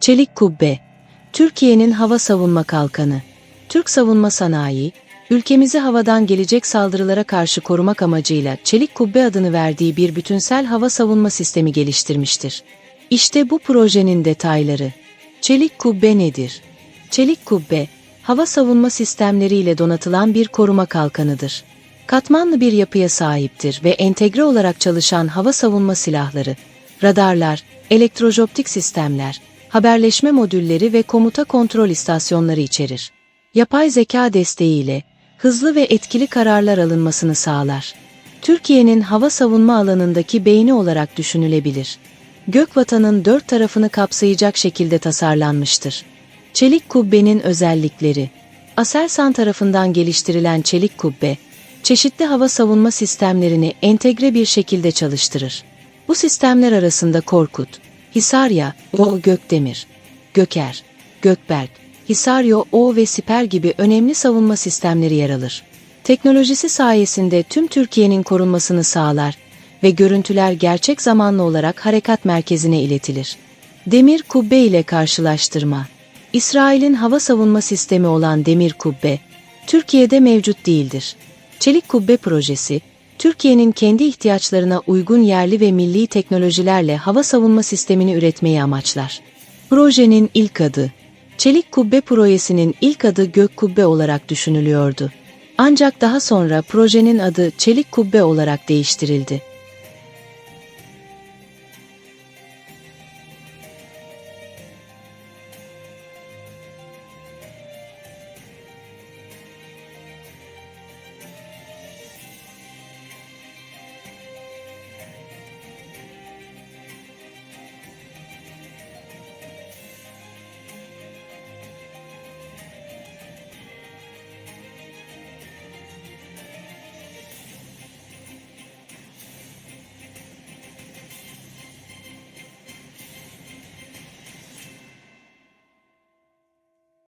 Çelik Kubbe, Türkiye'nin hava savunma kalkanı. Türk savunma sanayi, ülkemizi havadan gelecek saldırılara karşı korumak amacıyla Çelik Kubbe adını verdiği bir bütünsel hava savunma sistemi geliştirmiştir. İşte bu projenin detayları. Çelik Kubbe nedir? Çelik Kubbe, hava savunma sistemleriyle donatılan bir koruma kalkanıdır. Katmanlı bir yapıya sahiptir ve entegre olarak çalışan hava savunma silahları, radarlar, elektrojoptik sistemler, haberleşme modülleri ve komuta kontrol istasyonları içerir. Yapay zeka desteğiyle hızlı ve etkili kararlar alınmasını sağlar. Türkiye'nin hava savunma alanındaki beyni olarak düşünülebilir. Gökvatanın dört tarafını kapsayacak şekilde tasarlanmıştır. Çelik kubbenin özellikleri Aselsan tarafından geliştirilen çelik kubbe, çeşitli hava savunma sistemlerini entegre bir şekilde çalıştırır. Bu sistemler arasında Korkut, Hisarya, O Gökdemir, Göker, Gökberk, Hisaryo O ve Siper gibi önemli savunma sistemleri yer alır. Teknolojisi sayesinde tüm Türkiye'nin korunmasını sağlar ve görüntüler gerçek zamanlı olarak harekat merkezine iletilir. Demir kubbe ile karşılaştırma. İsrail'in hava savunma sistemi olan demir kubbe, Türkiye'de mevcut değildir. Çelik kubbe projesi, Türkiye'nin kendi ihtiyaçlarına uygun yerli ve milli teknolojilerle hava savunma sistemini üretmeyi amaçlar. Projenin ilk adı, Çelik Kubbe projesinin ilk adı Gök Kubbe olarak düşünülüyordu. Ancak daha sonra projenin adı Çelik Kubbe olarak değiştirildi.